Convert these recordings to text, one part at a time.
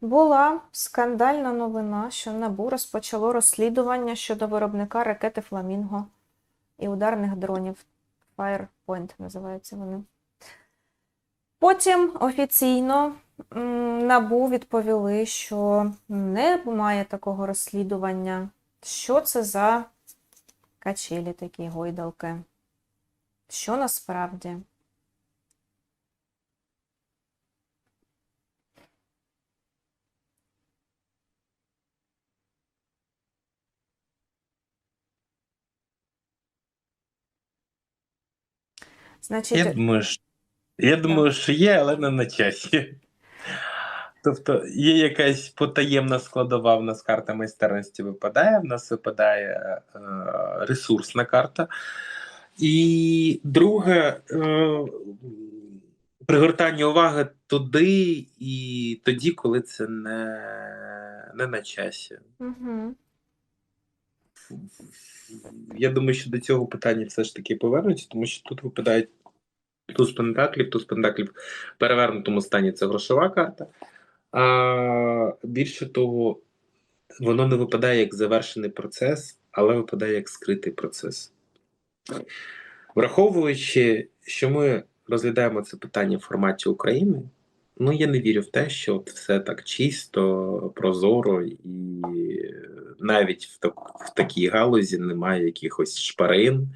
Була скандальна новина, що НАБУ розпочало розслідування щодо виробника ракети Фламінго і ударних дронів. Firepoint називаються вони. Потім офіційно НАБУ відповіли, що немає такого розслідування. Що це за качелі такі гойдалки? Що насправді? Значить, Я думаю, що, я думаю, що є, але не на часі. Тобто є якась потаємна складова, в нас карта майстерності випадає, в нас випадає е, ресурсна карта. І друге, е, пригортання уваги туди і тоді, коли це не, не на часі. угу. Я думаю, що до цього питання все ж таки повернуться, тому що тут випадають туз пентаклів, туз пентаклів в перевернутому стані це грошова карта. А більше того, воно не випадає як завершений процес, але випадає як скритий процес. Враховуючи, що ми розглядаємо це питання в форматі України, ну я не вірю в те, що от все так чисто, прозоро, і навіть в, так, в такій галузі немає якихось шпарин,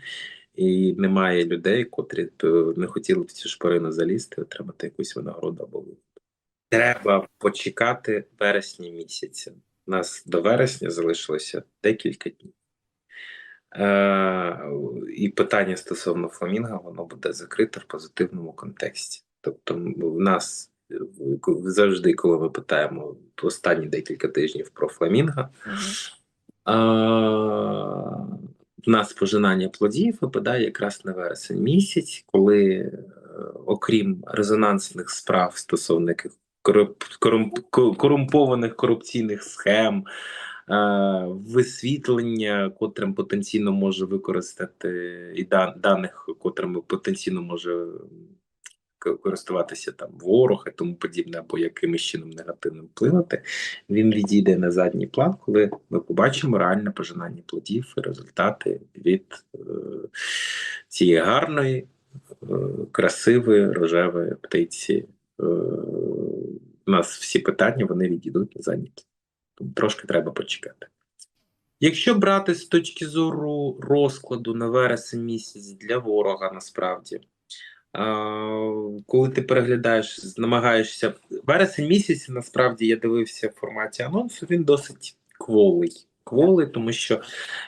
і немає людей, котрі б не хотіли в цю шпарину залізти, отримати якусь винагороду або. Треба почекати вересня місяця. У нас до вересня залишилося декілька днів. Е, і питання стосовно фламінга, воно буде закрите в позитивному контексті. Тобто, в нас е, завжди, коли ми питаємо останні декілька тижнів про фламінга, а, в нас пожинання плодів випадає якраз на вересень місяць, коли, е, окрім резонансних справ стосовно корумпованих корупційних схем, е, висвітлення, котрим потенційно може використати, і даних, котрими потенційно може користуватися там ворог і тому подібне, або якимось чином негативно вплинути, він відійде на задній план, коли ми побачимо реальне пожинання плодів і результати від е, цієї гарної, е, красивої рожевої птиці. Е, у нас всі питання вони відійдуть на задній план. Тому трошки треба почекати. Якщо брати з точки зору розкладу на вересень місяць для ворога, насправді, коли ти переглядаєш, намагаєшся. Вересень місяць, насправді, я дивився в форматі анонсу, він досить кволий. Кволий, тому що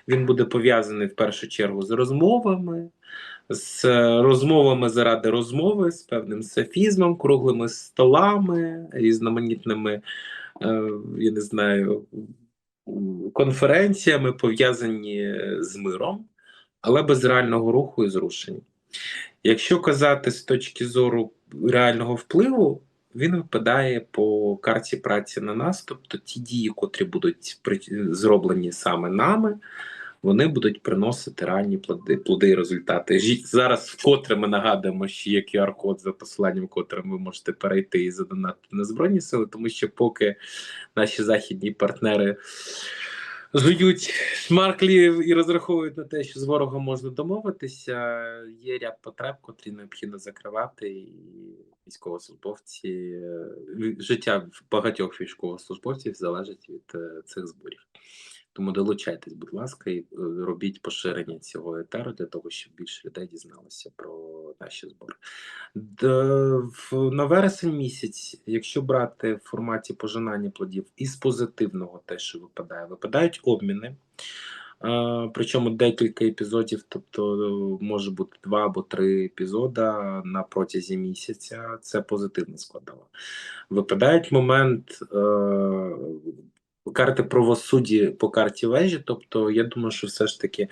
він буде пов'язаний в першу чергу з розмовами, з розмовами заради розмови, з певним софізмом, круглими столами, різноманітними, е, я не знаю, конференціями, пов'язані з миром, але без реального руху і зрушень. Якщо казати з точки зору реального впливу, він випадає по карті праці на нас, тобто ті дії, котрі будуть зроблені саме нами, вони будуть приносити реальні плоди, плоди і результати. Зараз вкотре ми нагадуємо, що є QR-код за посиланням, котрим ви можете перейти і задонатити на Збройні Сили, тому що поки наші західні партнери жують шмарклів і розраховують на те, що з ворогом можна домовитися. Є ряд потреб, котрі необхідно закривати, і військовослужбовці е, життя багатьох військовослужбовців залежить від е, цих зборів. Тому долучайтесь, будь ласка, і е, робіть поширення цього етеру для того, щоб більше людей дізналося про наші збори. Д- в- На вересень місяць, якщо брати в форматі пожинання плодів із позитивного, те, що випадає, випадають обміни. Причому декілька епізодів, тобто е, може бути два або три епізода на протязі місяця. Це позитивна складова. Випадають момент е, карти правосудді по карті вежі. Тобто, я думаю, що все ж таки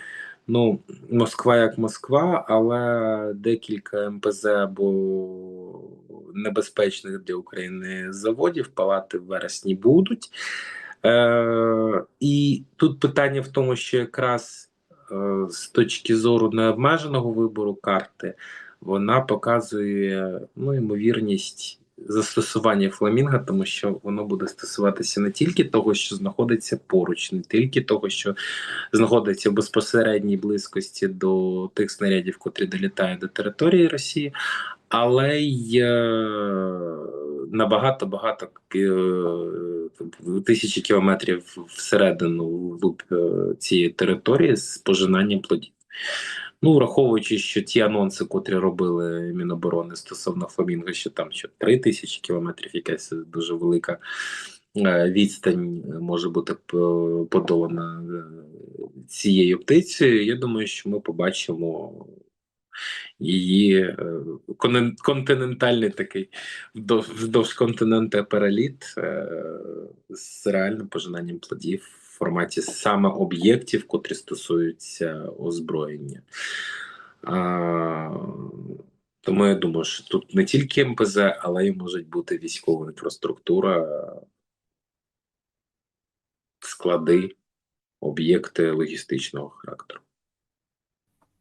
ну, Москва як Москва, але декілька МПЗ або небезпечних для України заводів палати в вересні будуть. Е, і тут питання в тому, що якраз е, з точки зору необмеженого вибору карти, вона показує ну, ймовірність застосування фламінга, тому що воно буде стосуватися не тільки того, що знаходиться поруч, не тільки того, що знаходиться в безпосередній близькості до тих снарядів, котрі долітають до території Росії, але й е, на багато е, тисячі кілометрів всередину е, цієї території з пожинанням плодів. Ну, враховуючи, що ті анонси, котрі робили Міноборони стосовно Фламінго, що там що 3 тисячі кілометрів, якась дуже велика е, відстань може бути подолана е, цією птицею. Я думаю, що ми побачимо її е, континентальний такий вдовж, вздовж континенту переліт з реальним пожинанням плодів форматі саме об'єктів, котрі стосуються озброєння. А, тому я думаю, що тут не тільки МПЗ, але й може бути військова інфраструктура, склади, об'єкти логістичного характеру.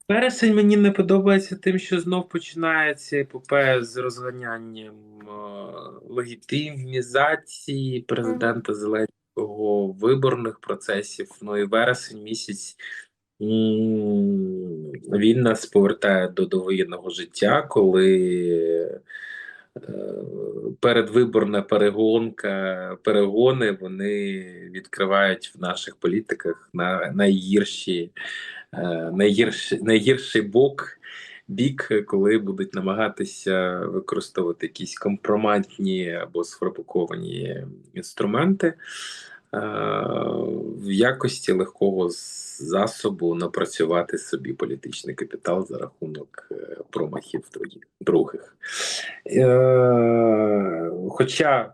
Вересень мені не подобається тим, що знов починається епопея з розганянням е, легітимізації президента Зеленського, виборних процесів. Ну і вересень місяць він нас повертає до довоєнного життя, коли е, передвиборна перегонка, перегони вони відкривають в наших політиках на найгірші е, найгірший, найгірший бок, бік, коли будуть намагатися використовувати якісь компроматні або сфабриковані інструменти е, в якості легкого засобу напрацювати собі політичний капітал за рахунок е, промахів других. Е, Хоча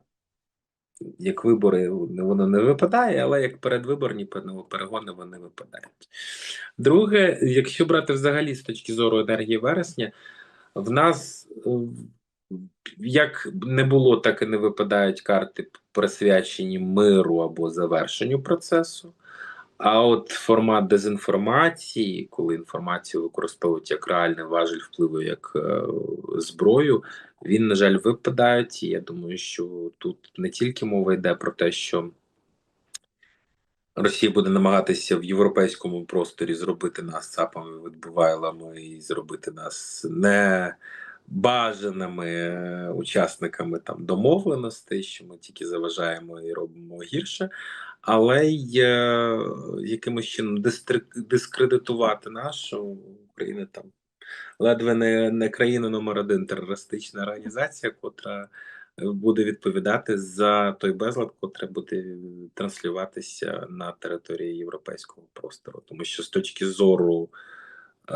як вибори воно не випадає, але як передвиборні перегони вони випадають. Друге, якщо брати взагалі з точки зору енергії вересня, в нас е, як не було, так і не випадають карти, присвячені миру або завершенню процесу. А от формат дезінформації, коли інформацію використовують як реальний важель впливу, як е, зброю, він, на жаль, випадають. І я думаю, що тут не тільки мова йде про те, що Росія буде намагатися в європейському просторі зробити нас цапами, відбувайлами і зробити нас не бажаними е, учасниками там домовленостей, що ми тільки заважаємо і робимо гірше, але й е, якимось чином дискредитувати нашу Україну там ледве не, не країна номер один терористична організація, котра е, буде відповідати за той безлад, котрий буде транслюватися на території європейського простору. Тому що з точки зору е,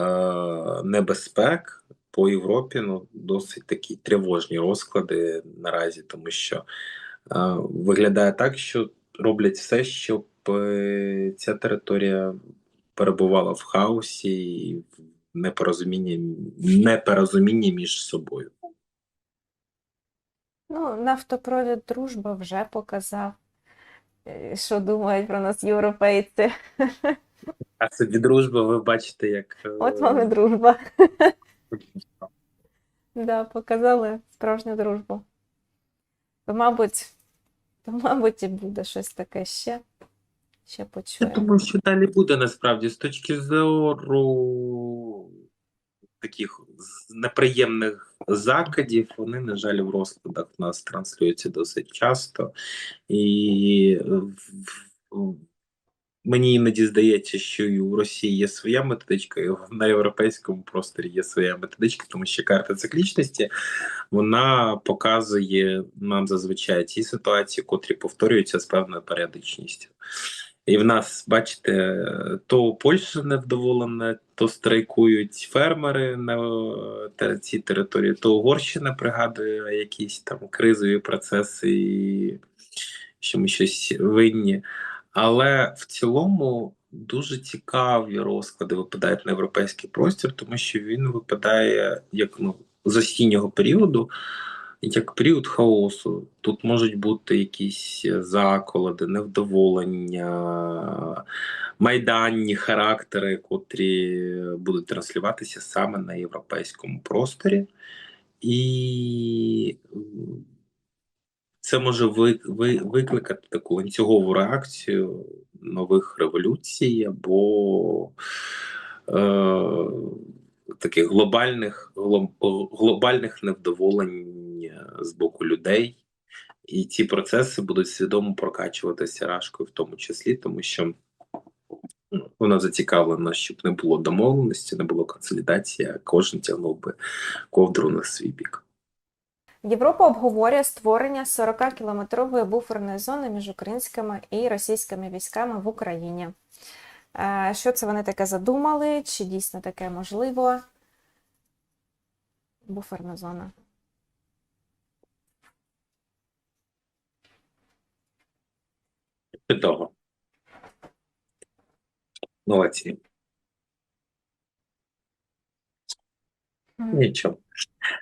небезпек по Європі ну, досить такі тривожні розклади наразі, тому що е, виглядає так, що роблять все, щоб е, ця територія перебувала в хаосі і в непорозумінні, непорозумінні між собою. Ну, нафтопровід дружба вже показав, е, що думають про нас європейці. А собі дружба, ви бачите, як е, От вам і дружба. Да, показали справжню дружбу. То, мабуть, то, мабуть, і буде щось таке ще. Ще Я думаю, що далі буде насправді з точки зору таких неприємних закидів, вони, на жаль, в розкладах в нас транслюються досить часто. І мені іноді здається, що і у Росії є своя методичка, і на європейському просторі є своя методичка, тому що карта циклічності вона показує нам зазвичай ті ситуації, котрі повторюються з певною періодичністю. І в нас, бачите, то Польща невдоволена, то страйкують фермери на цій території, то Угорщина пригадує якісь там кризові процеси, і що ми щось винні. Але в цілому дуже цікаві розклади випадають на європейський простір, тому що він випадає як ну, з осіннього періоду, як період хаосу. Тут можуть бути якісь заколади, невдоволення, майданні характери, котрі будуть транслюватися саме на європейському просторі. І це може ви, ви, викликати таку ланцюгову реакцію нових революцій або е, таких глобальних, глобальних невдоволень з боку людей. І ці процеси будуть свідомо прокачуватися рашкою, в тому числі, тому що ну, вона зацікавлена, щоб не було домовленості, не було консолідації, а кожен тягнув би ковдру на свій бік. Європа обговорює створення 40-кілометрової буферної зони між українськими і російськими військами в Україні. Е, Що це вони таке задумали? Чи дійсно таке можливо? Буферна зона. Чудово. Молодці. Нічого.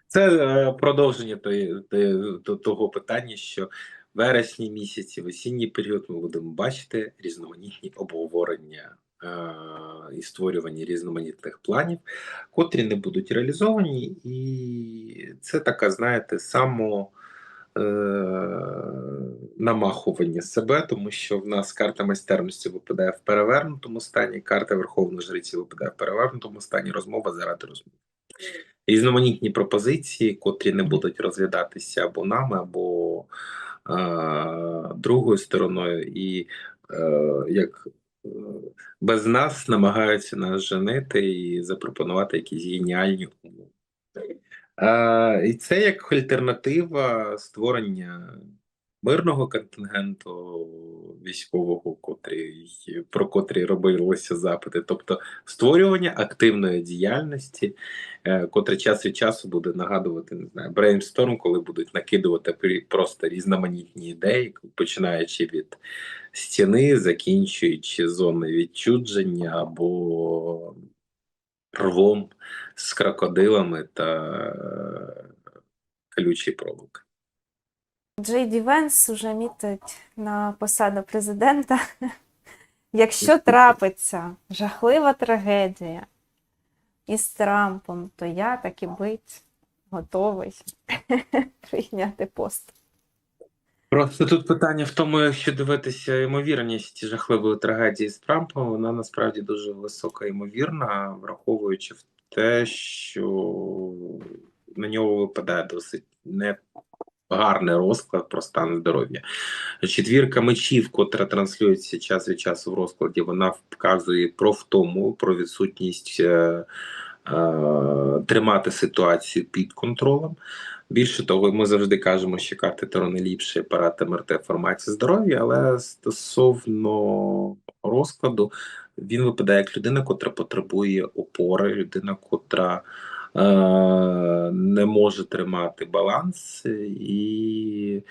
Це е, продовження того питання, що в вересні місяці, в осінній період ми будемо бачити різноманітні обговорення е, і створювання різноманітних планів, котрі не будуть реалізовані, і це така, знаєте, само. Е, Намахування себе, тому що в нас карта майстерності випадає в перевернутому стані, карта Верховної Жриці випадає в перевернутому стані, розмова заради розмови різноманітні пропозиції, котрі не будуть розглядатися або нами, або е, другою стороною, і е, як е, без нас намагаються нас женити і запропонувати якісь геніальні умови. І це як альтернатива створення мирного контингенту військового, котрий, про котрий робилися запити, тобто створювання активної діяльності, е, котре час від часу буде нагадувати, не знаю, брейнсторм, коли будуть накидувати просто різноманітні ідеї, починаючи від стіни, закінчуючи зони відчудження або рвом з крокодилами та е, колючий проволоки. Джей Ді Венс уже мітить на посаду президента. Якщо трапиться жахлива трагедія із Трампом, то я так і бить готовий прийняти пост. Просто тут питання в тому, якщо дивитися ймовірність жахливої трагедії з Трампом, вона насправді дуже висока ймовірна, враховуючи в те, що на нього випадає досить негарний розклад про стан здоров'я. Четвірка мечів, котра транслюється час від часу в розкладі, вона вказує про втому, про відсутність е, е, тримати ситуацію під контролем. Більше того, ми завжди кажемо, що карти Таро не ліпше парад МРТ формації здоров'я, але стосовно розкладу, він випадає як людина, котра потребує опори, людина, котра е, не може тримати баланс, і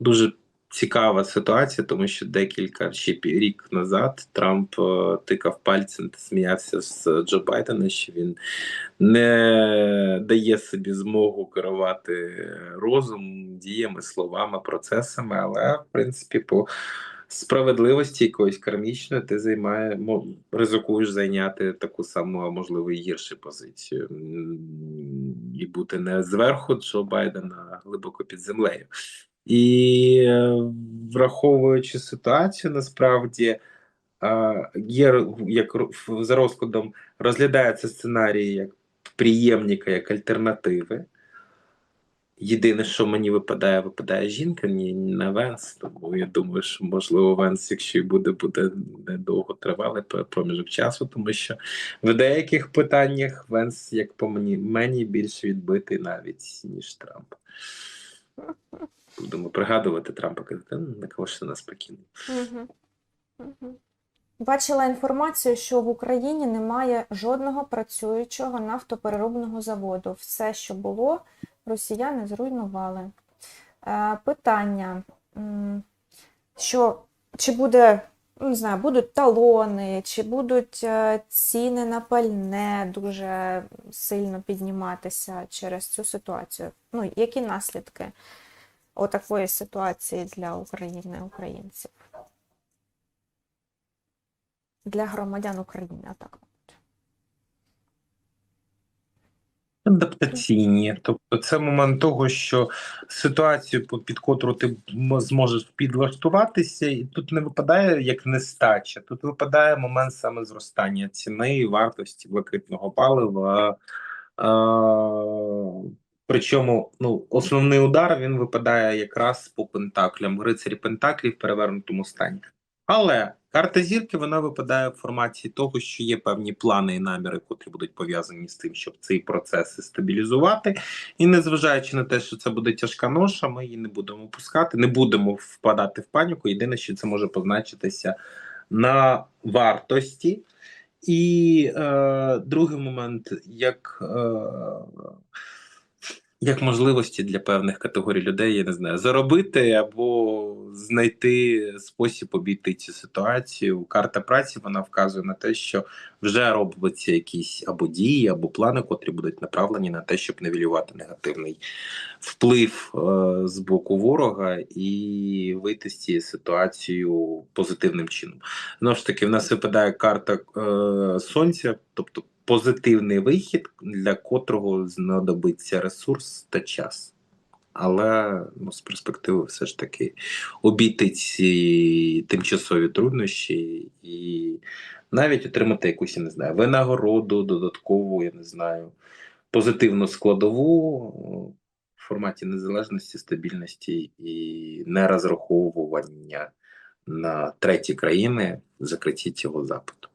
дуже цікава ситуація, тому що декілька ще рік назад Трамп е, тикав пальцем та сміявся з Джо Байдена, що він не дає собі змогу керувати розумом, діями, словами, процесами, але в принципі по справедливості якоїсь кармічної ти займає, ризикуєш зайняти таку саму, а можливо і гіршу позицію і бути не зверху Джо Байдена, а глибоко під землею. І е, враховуючи ситуацію, насправді є як за розкладом розглядається сценарій як приємника, як альтернативи. Єдине, що мені випадає, випадає жінка, ні на Венс. Тому я думаю, що можливо Венс, якщо і буде, буде недовго тривалий проміжок часу, тому що в деяких питаннях Венс, як по мені, мені більше відбитий навіть ніж Трамп. Будемо пригадувати Трампа, казати, «Ну, на кого ж ти нас покинув. Мгм. Мгм. Бачила інформацію, що в Україні немає жодного працюючого нафтопереробного заводу. Все, що було, росіяни зруйнували. Е, Питання, що чи буде, ну, не знаю, будуть талони, чи будуть е, ціни на пальне дуже сильно підніматися через цю ситуацію? Ну, які наслідки отакої ситуації для України, українців? Для громадян України, так. Адаптаційні, тобто це момент того, що ситуацію, під котру ти зможеш підлаштуватися, і тут не випадає як нестача, тут випадає момент саме зростання ціни і вартості блакитного палива. Причому ну, основний удар він випадає якраз по пентаклям, рицарі пентаклів в перевернутому стані. Але карта зірки вона випадає в форматі того, що є певні плани і наміри, котрі будуть пов'язані з тим, щоб цей процес стабілізувати. І незважаючи на те, що це буде тяжка ноша, ми її не будемо пускати, не будемо впадати в паніку. Єдине, що це може позначитися на вартості. І е, другий момент, як, е, як можливості для певних категорій людей, я не знаю, заробити або знайти спосіб обійти цю ситуацію. Карта праці вона вказує на те, що вже робляться якісь або дії, або плани, котрі будуть направлені на те, щоб невілювати негативний вплив е, з боку ворога і вийти з цієї ситуації позитивним чином. Знову ж таки, в нас випадає карта е, сонця, тобто позитивний вихід, для котрого знадобиться ресурс та час. Але ну, з перспективи все ж таки обійти ці тимчасові труднощі і навіть отримати якусь, я не знаю, винагороду, додаткову, я не знаю, позитивну складову в форматі незалежності, стабільності і не розраховування на треті країни в закритті цього запиту.